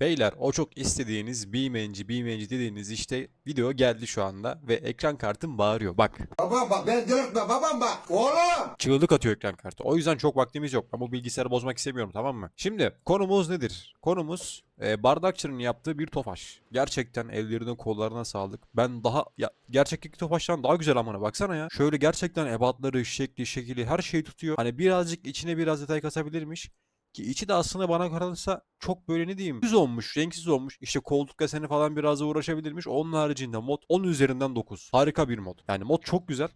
Beyler o çok istediğiniz BeamNG BeamNG dediğiniz işte video geldi şu anda ve ekran kartım bağırıyor bak. Babam bak ben dürtme babam bak. Oğlum. Çığlık atıyor ekran kartı. O yüzden çok vaktimiz yok. Ben bu bilgisayarı bozmak istemiyorum tamam mı? Şimdi konumuz nedir? Konumuz e, bardakçının yaptığı bir tofaş. Gerçekten ellerine kollarına sağlık. Ben daha ya gerçekteki tofaştan daha güzel amına baksana ya. Şöyle gerçekten ebatları, şekli, şekili her şeyi tutuyor. Hani birazcık içine biraz detay kasabilirmiş. Ki içi de aslında bana kalırsa çok böyle ne diyeyim düz olmuş, renksiz olmuş. İşte koltuk deseni falan biraz da uğraşabilirmiş. Onun haricinde mod 10 üzerinden 9. Harika bir mod. Yani mod çok güzel.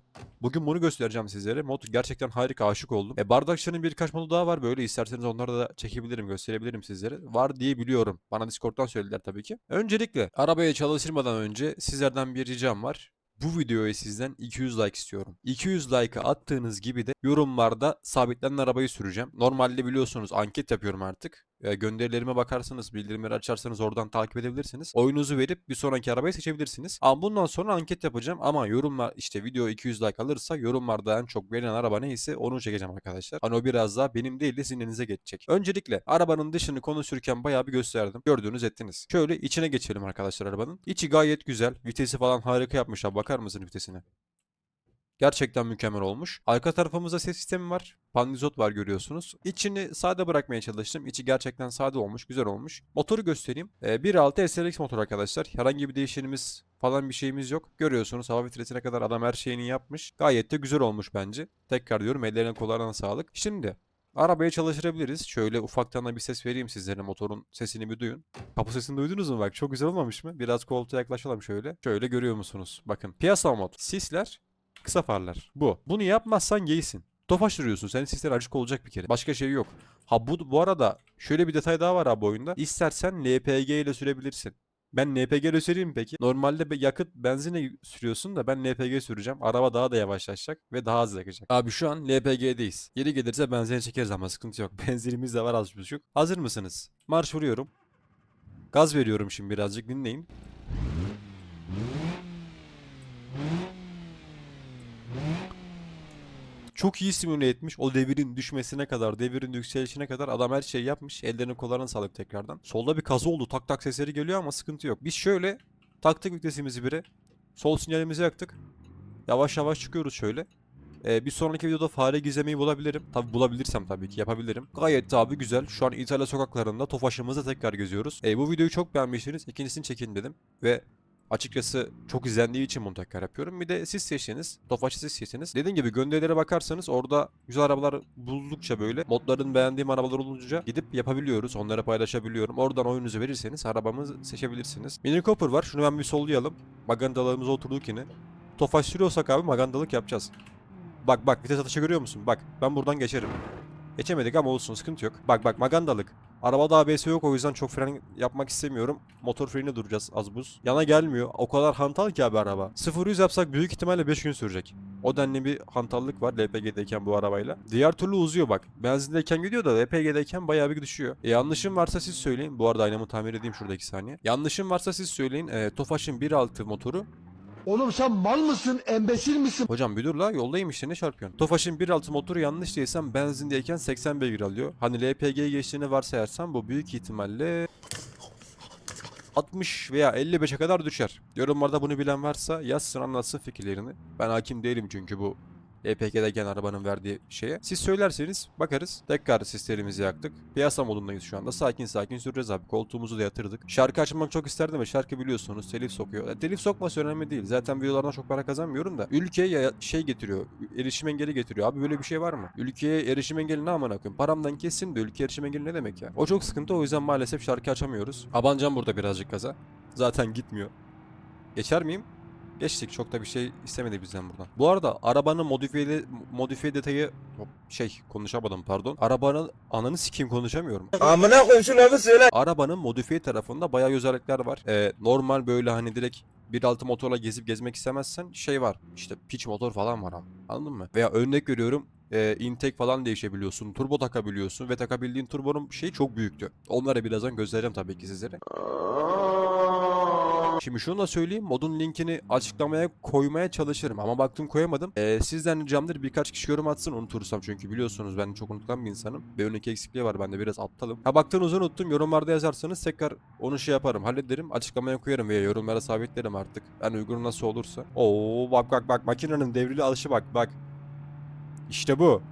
Bugün bunu göstereceğim sizlere. Mod gerçekten harika aşık oldum. E bardakçının birkaç modu daha var böyle isterseniz onları da çekebilirim gösterebilirim sizlere. Var diye biliyorum. Bana Discord'dan söylediler tabii ki. Öncelikle arabaya çalıştırmadan önce sizlerden bir ricam var. Bu videoya sizden 200 like istiyorum. 200 like'ı attığınız gibi de yorumlarda sabitlenen arabayı süreceğim. Normalde biliyorsunuz anket yapıyorum artık. Gönderilerime bakarsanız, bildirimleri açarsanız oradan takip edebilirsiniz. Oyunuzu verip bir sonraki arabayı seçebilirsiniz. Ama bundan sonra anket yapacağım ama yorumlar işte video 200 like alırsa yorumlarda en çok beğenilen araba neyse onu çekeceğim arkadaşlar. Hani o biraz daha benim değil de sizin elinize geçecek. Öncelikle arabanın dışını konuşurken bayağı bir gösterdim. Gördüğünüz ettiniz. Şöyle içine geçelim arkadaşlar arabanın. İçi gayet güzel. Vitesi falan harika yapmışlar. Bakar mısın vitesine? Gerçekten mükemmel olmuş. Arka tarafımızda ses sistemi var. Pandizot var görüyorsunuz. İçini sade bırakmaya çalıştım. İçi gerçekten sade olmuş, güzel olmuş. Motoru göstereyim. Ee, 1.6 SLX motor arkadaşlar. Herhangi bir değişenimiz falan bir şeyimiz yok. Görüyorsunuz hava filtresine kadar adam her şeyini yapmış. Gayet de güzel olmuş bence. Tekrar diyorum ellerine kollarına sağlık. Şimdi Arabayı çalıştırabiliriz. Şöyle ufaktan da bir ses vereyim sizlere. Motorun sesini bir duyun. Kapı sesini duydunuz mu bak? Çok güzel olmamış mı? Biraz koltuğa yaklaşalım şöyle. Şöyle görüyor musunuz? Bakın. Piyasa mod. Sisler. Kısa farlar. Bu. Bunu yapmazsan geysin. Tofaş duruyorsun. Senin sisler açık olacak bir kere. Başka şey yok. Ha bu, bu arada şöyle bir detay daha var abi oyunda. İstersen LPG ile sürebilirsin. Ben LPG ile süreyim peki? Normalde yakıt benzinle sürüyorsun da ben LPG süreceğim. Araba daha da yavaşlaşacak ve daha hızlı yakacak. Abi şu an LPG'deyiz. Yeri gelirse benzin çekeriz ama sıkıntı yok. Benzinimiz de var az buçuk. Hazır mısınız? Marş vuruyorum. Gaz veriyorum şimdi birazcık dinleyin. Çok iyi simüle etmiş. O devirin düşmesine kadar, devirin yükselişine kadar adam her şeyi yapmış. Ellerine kollarına sağlık tekrardan. Solda bir kaza oldu. Tak tak sesleri geliyor ama sıkıntı yok. Biz şöyle taktık vitesimizi bire. Sol sinyalimizi yaktık. Yavaş yavaş çıkıyoruz şöyle. Ee, bir sonraki videoda fare gizlemeyi bulabilirim. Tabi bulabilirsem tabii ki yapabilirim. Gayet abi güzel. Şu an İtalya sokaklarında Tofaş'ımızda tekrar geziyoruz. Ee, bu videoyu çok beğenmişsiniz. İkincisini çekin dedim. Ve Açıkçası çok izlendiği için bunu tekrar yapıyorum. Bir de siz seçtiniz. Tofaş'ı siz seçtiniz. Dediğim gibi gönderilere bakarsanız orada güzel arabalar buldukça böyle modların beğendiğim arabalar olunca gidip yapabiliyoruz. Onları paylaşabiliyorum. Oradan oyunuzu verirseniz arabamı seçebilirsiniz. Mini Cooper var. Şunu ben bir sollayalım. Magandalığımıza oturduk yine. Tofaş sürüyorsak abi magandalık yapacağız. Bak bak vites atışı görüyor musun? Bak ben buradan geçerim. Geçemedik ama olsun sıkıntı yok. Bak bak magandalık. Arabada ABS yok o yüzden çok fren yapmak istemiyorum. Motor freni duracağız az buz. Yana gelmiyor. O kadar hantal ki abi araba. 0-100 yapsak büyük ihtimalle 5 gün sürecek. O denli bir hantallık var LPG'deyken bu arabayla. Diğer türlü uzuyor bak. Benzindeyken gidiyor da LPG'deyken bayağı bir düşüyor. E, yanlışım varsa siz söyleyin. Bu arada aynamı tamir edeyim şurada 2 saniye. Yanlışım varsa siz söyleyin. E, Tofaş'ın 1.6 motoru Oğlum sen mal mısın? Embesil misin? Hocam dur la yoldayım işte ne çarpıyorsun? Tofaş'ın 1.6 motoru yanlış değilsem benzindeyken 80 beygir alıyor. Hani LPG'ye geçtiğini varsayarsam bu büyük ihtimalle 60 veya 55'e kadar düşer. Yorumlarda bunu bilen varsa yazsın anlatsın fikirlerini. Ben hakim değilim çünkü bu LPG'deyken arabanın verdiği şeye. Siz söylerseniz bakarız. Tekrar sislerimizi yaktık. Piyasa modundayız şu anda. Sakin sakin süreceğiz abi. Koltuğumuzu da yatırdık. Şarkı açmak çok isterdim ve şarkı biliyorsunuz telif sokuyor. E, telif sokması önemli değil. Zaten videolardan çok para kazanmıyorum da. Ülkeye şey getiriyor. Erişim engeli getiriyor. Abi böyle bir şey var mı? Ülkeye erişim engeli ne amına koyayım? Paramdan kessin de ülke erişim engeli ne demek ya? O çok sıkıntı o yüzden maalesef şarkı açamıyoruz. Abancan burada birazcık gaza. Zaten gitmiyor. Geçer miyim? Geçtik. Çok da bir şey istemedi bizden buradan. Bu arada arabanın modifiye modifiye detayı Hop, şey konuşamadım pardon. Arabanın ananı sikeyim konuşamıyorum. Amına şu lafı söyle. Arabanın modifiye tarafında bayağı özellikler var. Ee, normal böyle hani direkt 1.6 motorla gezip gezmek istemezsen şey var. İşte pitch motor falan var abi. Anladın mı? Veya örnek veriyorum e, intake falan değişebiliyorsun. Turbo takabiliyorsun ve takabildiğin turbonun şeyi çok büyüktü. Onlara birazdan göstereceğim tabii ki sizlere. Şimdi şunu da söyleyeyim. Modun linkini açıklamaya koymaya çalışırım. Ama baktım koyamadım. Ee, sizden ricamdır birkaç kişi yorum atsın unutursam. Çünkü biliyorsunuz ben çok unutulan bir insanım. Ve önündeki eksikliği var. Ben de biraz aptalım. Ha baktığınızı unuttum. Yorumlarda yazarsanız tekrar onu şey yaparım. Hallederim. Açıklamaya koyarım veya yorumlara sabitlerim artık. En uygun nasıl olursa. Oo bak bak bak. Makinenin devrili alışı bak bak. İşte bu.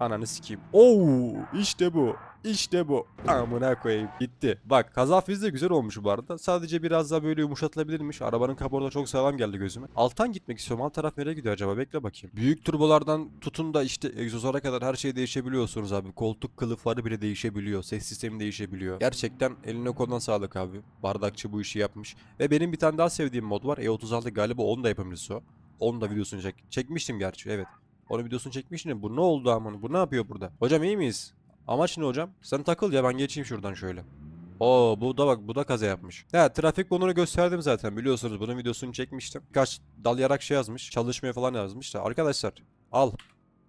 Ananı sikeyim. Oo işte bu. İşte bu. Amına koyayım. Gitti. Bak kaza fizi de güzel olmuş bu arada. Sadece biraz daha böyle yumuşatılabilirmiş. Arabanın kaporta çok sağlam geldi gözüme. Alttan gitmek istiyorum. Alt taraf nereye gidiyor acaba? Bekle bakayım. Büyük turbolardan tutun da işte egzozlara kadar her şey değişebiliyorsunuz abi. Koltuk kılıfları bile değişebiliyor. Ses sistemi değişebiliyor. Gerçekten eline koluna sağlık abi. Bardakçı bu işi yapmış. Ve benim bir tane daha sevdiğim mod var. E36 galiba onu da yapabiliriz o. Onu da videosunu çek. Çekmiştim gerçi evet. Onun videosunu çekmiştim. Bu ne oldu aman? Bu ne yapıyor burada? Hocam iyi miyiz? Amaç ne hocam? Sen takıl ya ben geçeyim şuradan şöyle. Oo bu da bak bu da kaza yapmış. Ya trafik konunu gösterdim zaten biliyorsunuz bunun videosunu çekmiştim. Birkaç dalayarak şey yazmış. Çalışmıyor falan yazmış da. Arkadaşlar al.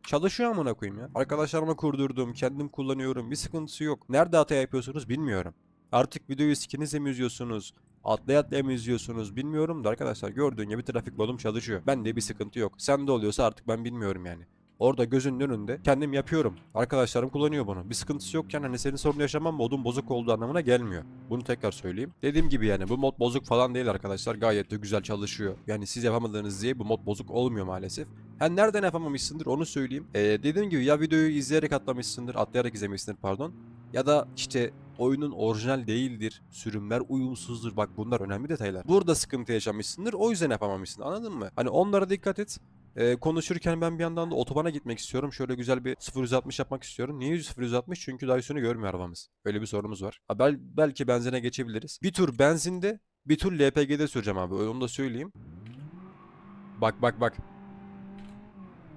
Çalışıyor amına koyayım ya. Arkadaşlarıma kurdurdum, kendim kullanıyorum. Bir sıkıntısı yok. Nerede hata yapıyorsunuz bilmiyorum. Artık videoyu sikinizle mi izliyorsunuz? Atlaya atlaya mı izliyorsunuz bilmiyorum da arkadaşlar gördüğün gibi trafik modum çalışıyor. Bende bir sıkıntı yok. Sende oluyorsa artık ben bilmiyorum yani. Orada gözünün önünde kendim yapıyorum. Arkadaşlarım kullanıyor bunu. Bir sıkıntısı yokken hani senin sorun yaşaman modun bozuk olduğu anlamına gelmiyor. Bunu tekrar söyleyeyim. Dediğim gibi yani bu mod bozuk falan değil arkadaşlar. Gayet de güzel çalışıyor. Yani siz yapamadığınız diye bu mod bozuk olmuyor maalesef. Ha nereden yapamamışsındır onu söyleyeyim. Ee, dediğim gibi ya videoyu izleyerek atlamışsındır, atlayarak izlemişsindir pardon. Ya da işte oyunun orijinal değildir, sürümler uyumsuzdur. Bak bunlar önemli detaylar. Burada sıkıntı yaşamışsındır, o yüzden yapamamışsın. Anladın mı? Hani onlara dikkat et. Ee, konuşurken ben bir yandan da otobana gitmek istiyorum. Şöyle güzel bir 0-160 yapmak istiyorum. Niye 0-160? Çünkü Dyson'u görmüyor arabamız. Öyle bir sorunumuz var. Ha, bel belki benzine geçebiliriz. Bir tur benzinde, bir tur LPG'de süreceğim abi. Onu da söyleyeyim. Bak bak bak.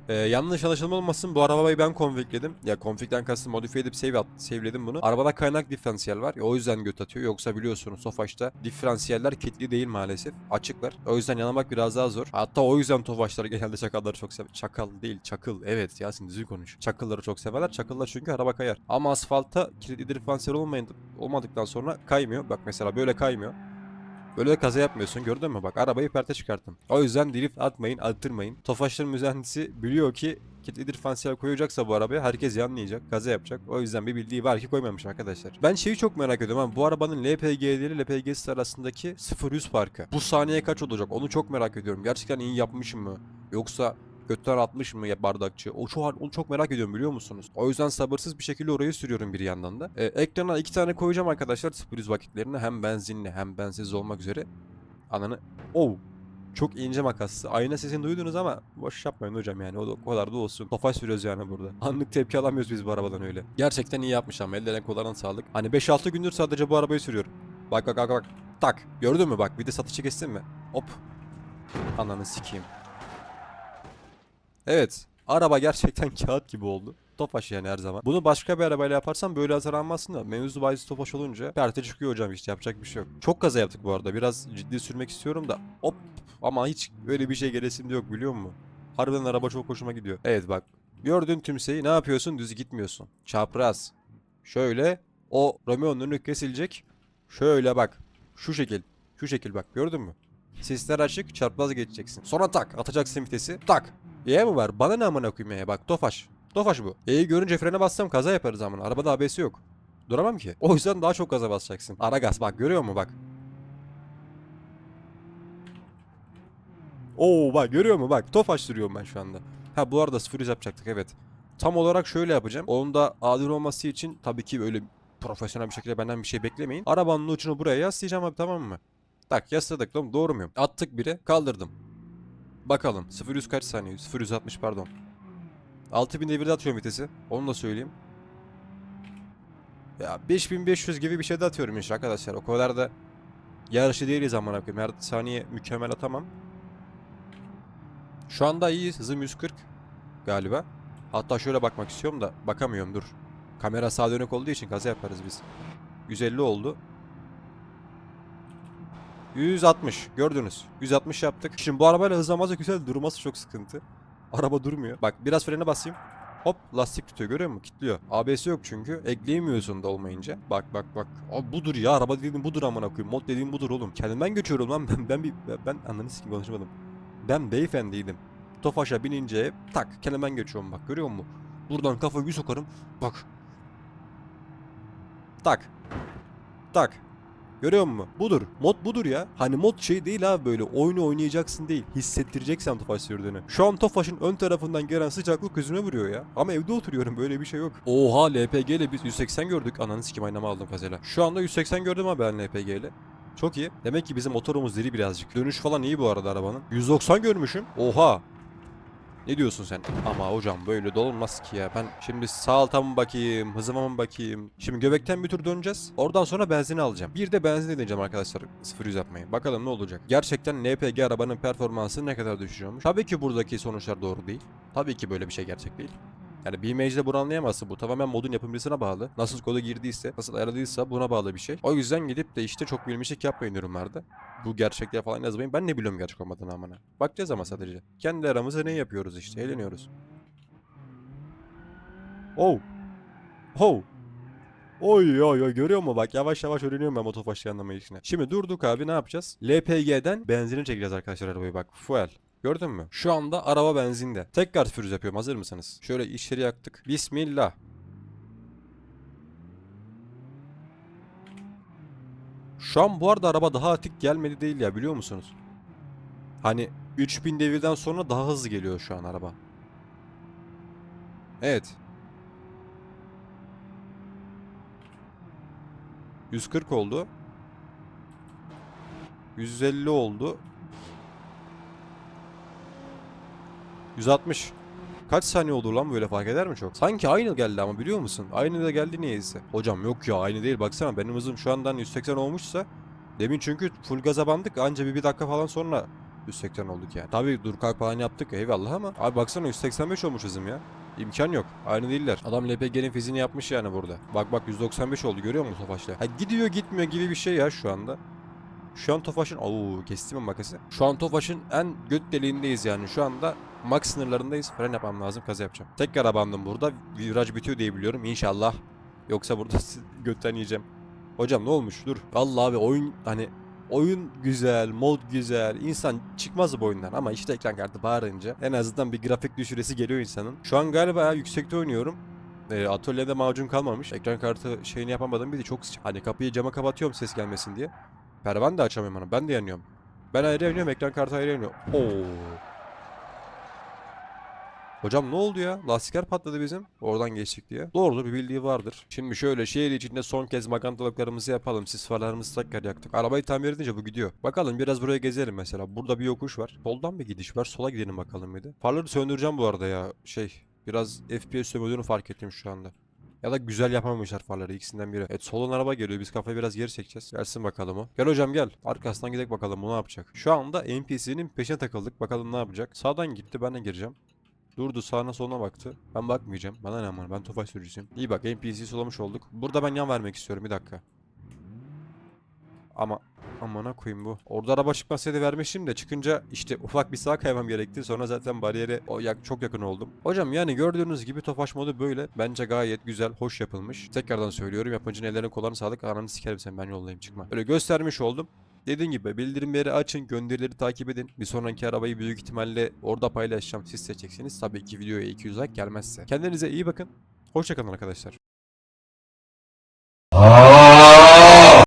Ee, yanlış anlaşılma olmasın bu arabayı ben konfigledim. Ya konfigden kastım modifiye edip save at, saveledim bunu. Arabada kaynak diferansiyel var. Ya, o yüzden göt atıyor. Yoksa biliyorsunuz Tofaş'ta diferansiyeller kilitli değil maalesef. Açıklar. O yüzden yanlamak biraz daha zor. Hatta o yüzden Tofaşlar genelde çakalları çok sever. Çakal değil çakıl. Evet Yasin düzgün konuş. Çakılları çok severler. Çakıllar çünkü araba kayar. Ama asfalta kilitli diferansiyel olmayın, olmadıktan sonra kaymıyor. Bak mesela böyle kaymıyor. Böyle de kaza yapmıyorsun gördün mü? Bak arabayı perte çıkarttım. O yüzden drift atmayın, attırmayın. Tofaşların mühendisi biliyor ki kilitli diferansiyel koyacaksa bu arabaya herkes yanlayacak, kaza yapacak. O yüzden bir bildiği var ki koymamış arkadaşlar. Ben şeyi çok merak ediyorum ama bu arabanın LPG'leri LPG'si arasındaki 0-100 farkı. Bu saniye kaç olacak? Onu çok merak ediyorum. Gerçekten iyi yapmışım mı? Yoksa götten atmış mı ya bardakçı? O çok, onu çok merak ediyorum biliyor musunuz? O yüzden sabırsız bir şekilde orayı sürüyorum bir yandan da. Ee, ekrana iki tane koyacağım arkadaşlar 0-100 vakitlerini. Hem benzinli hem bensiz olmak üzere. Ananı... Oh! Çok ince makaslı. Ayna sesini duydunuz ama boş yapmayın hocam yani. O, da, o kadar da olsun. Tofaş sürüyoruz yani burada. Anlık tepki alamıyoruz biz bu arabadan öyle. Gerçekten iyi yapmış ama ellerine kollarına sağlık. Hani 5-6 gündür sadece bu arabayı sürüyorum. Bak bak bak bak. Tak. Gördün mü bak bir de satışı kestin mi? Hop. Ananı sikeyim. Evet. Araba gerçekten kağıt gibi oldu. Tofaş yani her zaman. Bunu başka bir arabayla yaparsam böyle hasar almazsın da mevzu bahis Tofaş olunca perte çıkıyor hocam işte yapacak bir şey yok. Çok kaza yaptık bu arada. Biraz ciddi sürmek istiyorum da hop ama hiç öyle bir şey gelesim de yok biliyor musun? Harbiden araba çok hoşuma gidiyor. Evet bak. Gördün tümseyi ne yapıyorsun? Düz gitmiyorsun. Çapraz. Şöyle o Romeo'nun önü kesilecek. Şöyle bak. Şu şekil. Şu şekil bak gördün mü? Sesler açık çarpmaz geçeceksin. Sonra tak atacaksın vitesi. Tak. E mi var? Bana ne amına koyayım ya? Bak Tofaş. Tofaş bu. E'yi görünce frene bassam kaza yaparız amına. Arabada ABS yok. Duramam ki. O yüzden daha çok gaza basacaksın. Ara gaz bak görüyor musun bak. Oo bak görüyor musun bak. Tofaş sürüyorum ben şu anda. Ha bu arada 0 yapacaktık evet. Tam olarak şöyle yapacağım. Onun da adil olması için tabii ki öyle profesyonel bir şekilde benden bir şey beklemeyin. Arabanın ucunu buraya yaslayacağım abi tamam mı? Tak yasladık lan doğru muyum? Attık biri kaldırdım. Bakalım 0 kaç saniye? 0 160 pardon. 6000 devirde atıyorum vitesi. Onu da söyleyeyim. Ya 5500 gibi bir şey de atıyorum işte arkadaşlar. O kadar da yarışı değiliz amına koyayım. Her saniye mükemmel atamam. Şu anda iyiyiz. Hızım 140 galiba. Hatta şöyle bakmak istiyorum da bakamıyorum dur. Kamera sağa dönük olduğu için kaza yaparız biz. 150 oldu. 160 gördünüz. 160 yaptık. Şimdi bu arabayla hızlanması güzel durması çok sıkıntı. Araba durmuyor. Bak biraz frene basayım. Hop lastik tutuyor görüyor musun? Kitliyor. ABS yok çünkü. Ekleyemiyorsun da olmayınca. Bak bak bak. Abi budur ya araba dediğin budur amına koyayım. Mod dediğin budur oğlum. Kendimden geçiyorum lan ben ben bir ben, ben ananı sikim konuşamadım. Ben beyefendiydim. Tofaş'a binince tak kendimden geçiyorum bak görüyor musun? Buradan kafayı bir sokarım. Bak. Tak. Tak. Görüyor musun? Budur. Mod budur ya. Hani mod şey değil abi böyle oyunu oynayacaksın değil. Hissettireceksen Tofaş sürdüğünü. Şu an Tofaş'ın ön tarafından gelen sıcaklık gözüme vuruyor ya. Ama evde oturuyorum böyle bir şey yok. Oha LPG ile biz 180 gördük. Ananı sikim aynama aldım kazela. Şu anda 180 gördüm abi ben LPG ile. Çok iyi. Demek ki bizim motorumuz diri birazcık. Dönüş falan iyi bu arada arabanın. 190 görmüşüm. Oha. Ne diyorsun sen? Ama hocam böyle de olmaz ki ya. Ben şimdi sağ alta mı bakayım, hızıma mı bakayım? Şimdi göbekten bir tur döneceğiz. Oradan sonra benzini alacağım. Bir de benzin deneyeceğim arkadaşlar. 0 yapmayı. Bakalım ne olacak. Gerçekten LPG arabanın performansı ne kadar düşüyormuş. Tabii ki buradaki sonuçlar doğru değil. Tabii ki böyle bir şey gerçek değil. Yani bir mage'de bunu anlayamazsın. Bu tamamen modun yapımcısına bağlı. Nasıl koda girdiyse, nasıl ayarladıysa buna bağlı bir şey. O yüzden gidip de işte çok bilmişlik yapmayın yorumlarda. Bu gerçekler falan yazmayın. Ben ne biliyorum gerçek olmadığını amına. Bakacağız ama sadece. Kendi aramızda ne yapıyoruz işte. Eğleniyoruz. Oh. Oh. Oy oy oy görüyor musun bak yavaş yavaş öğreniyorum ben motofaşlı anlamayı işine. Şimdi durduk abi ne yapacağız? LPG'den benzini çekeceğiz arkadaşlar arabayı bak fuel. Gördün mü? Şu anda araba benzinde. Tekrar fürüz yapıyorum hazır mısınız? Şöyle işleri yaktık. Bismillah. Şu an bu arada araba daha atik gelmedi değil ya biliyor musunuz? Hani 3000 devirden sonra daha hızlı geliyor şu an araba. Evet. 140 oldu. 150 oldu. 160. Kaç saniye olur lan böyle fark eder mi çok? Sanki aynı geldi ama biliyor musun? Aynı da geldi niyeyse. Hocam yok ya aynı değil baksana benim hızım şu andan 180 olmuşsa Demin çünkü full gaza bandık anca bir, bir dakika falan sonra 180 olduk yani. Tabi dur kalk falan yaptık eyvallah ama abi baksana 185 olmuş hızım ya. İmkan yok. Aynı değiller. Adam LPG'nin fiziğini yapmış yani burada. Bak bak 195 oldu görüyor musun Tofaş'la? Ha gidiyor gitmiyor gibi bir şey ya şu anda. Şu an Tofaş'ın... Oo kestim mi makası? Şu an Tofaş'ın en göt deliğindeyiz yani. Şu anda max sınırlarındayız. Fren yapmam lazım. Kaza yapacağım. Tekrar abandım burada. Viraj bitiyor diye biliyorum. İnşallah. Yoksa burada götten yiyeceğim. Hocam ne olmuş? Dur. Vallahi abi oyun hani oyun güzel, mod güzel. İnsan çıkmaz bu oyundan ama işte ekran kartı bağırınca en azından bir grafik düşüresi geliyor insanın. Şu an galiba yüksekte oynuyorum. E, atölyede macun kalmamış. Ekran kartı şeyini yapamadım bir de çok sıcak. Hani kapıyı cama kapatıyorum ses gelmesin diye. Pervan da açamıyorum onu. Ben de yanıyorum. Ben ayrı yanıyorum, ekran kartı ayrı yanıyor. Oo. Hocam ne oldu ya? Lastikler patladı bizim. Oradan geçtik diye. Doğrudur bir bildiği vardır. Şimdi şöyle şehir içinde son kez magantalıklarımızı yapalım. Sis farlarımızı tekrar yaktık. Arabayı tamir edince bu gidiyor. Bakalım biraz buraya gezelim mesela. Burada bir yokuş var. Soldan bir gidiş var. Sola gidelim bakalım bir de. Farları söndüreceğim bu arada ya. Şey biraz FPS sömürdüğünü fark ettim şu anda. Ya da güzel yapamamışlar farları ikisinden biri. Evet solun araba geliyor. Biz kafayı biraz geri çekeceğiz. Gelsin bakalım o. Gel hocam gel. Arkasından gidelim bakalım o ne yapacak. Şu anda NPC'nin peşine takıldık. Bakalım ne yapacak. Sağdan gitti ben de gireceğim. Durdu sağına soluna baktı. Ben bakmayacağım. Bana ne aman ben Tofaş sürücüsüyüm. İyi bak NPC solamış olduk. Burada ben yan vermek istiyorum bir dakika. Ama amana koyayım bu. Orada araba çıkmasaydı vermişim de çıkınca işte ufak bir sağa kaymam gerekti. Sonra zaten bariyere o yak çok yakın oldum. Hocam yani gördüğünüz gibi Tofaş modu böyle. Bence gayet güzel, hoş yapılmış. Tekrardan söylüyorum yapımcının ellerine kollarına sağlık. Ananı sikerim sen ben yollayayım çıkma. Böyle göstermiş oldum. Dediğim gibi bildirimleri açın, gönderileri takip edin. Bir sonraki arabayı büyük ihtimalle orada paylaşacağım. Siz seçeceksiniz. Tabii ki videoya 200 like gelmezse. Kendinize iyi bakın. Hoşçakalın arkadaşlar.